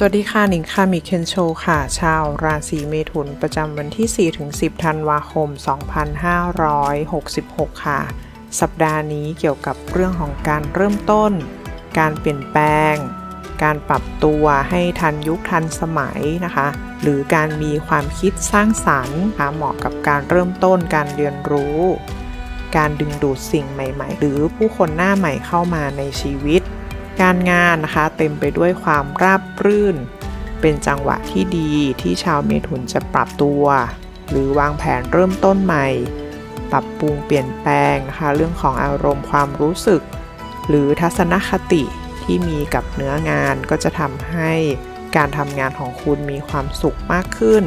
สวัสดีค่ะหนิงค่ะมิเคนโชค่ะ ชาวราศีเมถุนประจำวันที่ 4-10 ธันวาคม 2566 ค่ะ สัปดาห์นี้เกี่ยวกับเรื่องของการเริ่มต้น การเปลี่ยนแปลง การปรับตัวให้ทันยุคทันสมัยนะคะ หรือการมีความคิดสร้างสรรค์ค่ะเหมาะกับการเริ่มต้นการเรียนรู้ การดึงดูดสิ่งใหม่ ๆ หรือผู้คนหน้าใหม่เข้ามาในชีวิต การงานนะคะเต็มไปด้วยความราบรื่น เป็นจังหวะที่ดีที่ชาวเมถุนจะปรับตัว หรือวางแผนเริ่มต้นใหม่ ปรับปรุงเปลี่ยนแปลงนะคะเรื่องของอารมณ์ความรู้สึก หรือทัศนคติที่มีกับเนื้องานก็จะทำให้การทำงานของคุณมีความสุขมากขึ้น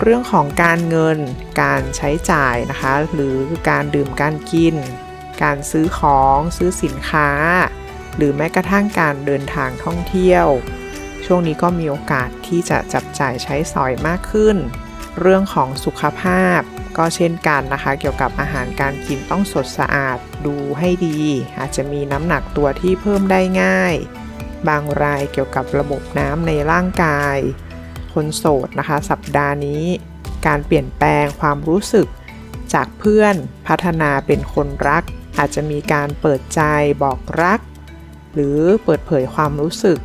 เรื่องของการเงิน การใช้จ่ายนะคะ หรือการดื่มการกิน การซื้อของซื้อสินค้า หรือแม้กระทั่งการเดินทางท่องเที่ยว ช่วงนี้ก็มีโอกาสที่จะจับจ่ายใช้สอยมากขึ้น เรื่องของสุขภาพก็เช่นกันนะคะ เกี่ยวกับอาหารการกินต้องสดสะอาดดูให้ดี อาจจะมีน้ำหนักตัวที่เพิ่มได้ง่าย บางรายเกี่ยวกับระบบน้ำในร่างกาย คนโสดนะคะ สัปดาห์นี้ การเปลี่ยนแปลงความรู้สึก จากเพื่อนพัฒนาเป็นคนรัก อาจจะมีการเปิดใจบอกรัก หรือเปิดเผยความรู้สึก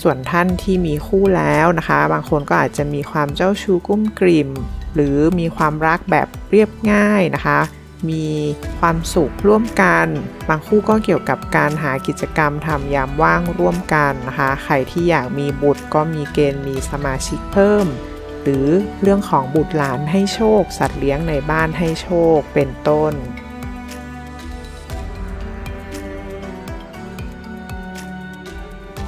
ส่วนท่านที่มีคู่แล้วนะคะ บางคนก็อาจจะมีความเจ้าชู้กุ้มกลิ่ม หรือมีความรักแบบเรียบง่ายนะคะ มีความสุขร่วมกัน บางคู่ก็เกี่ยวกับการหากิจกรรมทำยามว่างร่วมกันนะคะ ใครที่อยากมีบุตรก็มีเกณฑ์มีสมาชิกเพิ่มหรือเรื่องของบุตรหลานให้โชค สัตว์เลี้ยงในบ้านให้โชคเป็นต้น